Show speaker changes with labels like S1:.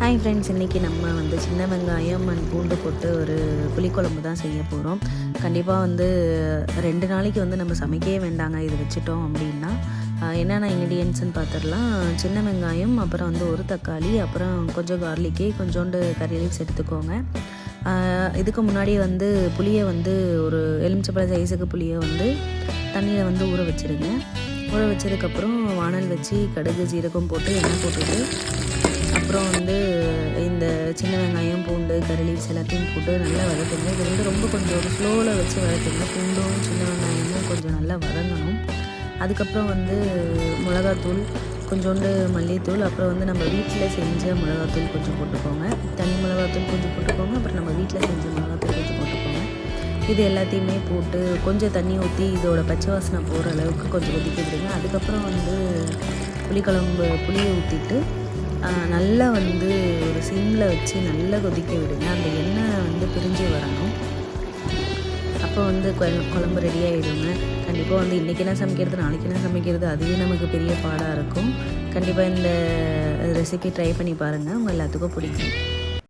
S1: Hi friends இன்றைக்கி நம்ம வந்து சின்ன வெங்காயம் அண்ட் பூண்டு போட்டு ஒரு புளிக்குழம்பு தான் செய்ய போகிறோம் கண்டிப்பாக வந்து ரெண்டு நாளைக்கு வந்து நம்ம சமைக்கவே வேண்டாங்க இது வச்சுட்டோம் அப்படின்னா. என்னென்ன இன்க்ரீடியன்ட்ஸ்னு பார்த்துடலாம் சின்ன வெங்காயம் அப்புறம் வந்து ஒரு தக்காளி அப்புறம் கொஞ்சம் கார்லிக்கு கொஞ்சோண்டு கறி லீவ்ஸ் எடுத்துக்கோங்க. இதுக்கு முன்னாடி வந்து புளியை வந்து ஒரு எலுமிச்சப்பழ சைஸுக்கு புளியை வந்து தண்ணியில் வந்து ஊற வச்சுருங்க. ஊற வச்சதுக்கப்புறம் வானல் வச்சு கடுகு ஜீரகம் போட்டு எண்ணெய் போட்டுட்டு அப்புறம் வந்து கருளி எல்லாத்தையும் போட்டு நல்லா வதக்குங்க. இது வந்து ரொம்ப கொஞ்சம் ஒரு ஸ்லோவில் வச்சு வதக்குங்க. பூண்டும் சின்ன வெங்காயமும் கொஞ்சம் நல்லா வதங்கணும். அதுக்கப்புறம் வந்து மிளகாத்தூள் கொஞ்சோண்டு மல்லித்தூள் அப்புறம் வந்து நம்ம வீட்டில் செஞ்ச மிளகாத்தூள் கொஞ்சம் போட்டுக்கோங்க. தனி மிளகாத்தூள் கொஞ்சம் போட்டுக்கோங்க. அப்புறம் நம்ம வீட்டில் செஞ்ச மிளகாத்தூள் கொஞ்சம் போட்டுக்கோங்க. இது எல்லாத்தையுமே போட்டு கொஞ்சம் தண்ணி ஊற்றி இதோட பச்சை வாசனை போகிற அளவுக்கு கொஞ்சம் கொதிக்க விடுங்க. அதுக்கப்புறம் வந்து புளிக்குழம்பு புளியை ஊற்றிட்டு நல்லா வந்து சிம்மில் வச்சு நல்லா கொதிக்க விடுங்க. அந்த எண்ணெய் வந்து பிரிஞ்சு வரணும். அப்போ வந்து குழம்பு ரெடி ஆகிடுங்க கண்டிப்பாக வந்து இன்றைக்கி என்ன சமைக்கிறது நாளைக்கு என்ன சமைக்கிறது அதுவே நமக்கு பெரிய பாடாக இருக்கும். கண்டிப்பாக இந்த ரெசிபி ட்ரை பண்ணி பாருங்கள் உங்கள் எல்லாத்துக்கும் பிடிக்கும்.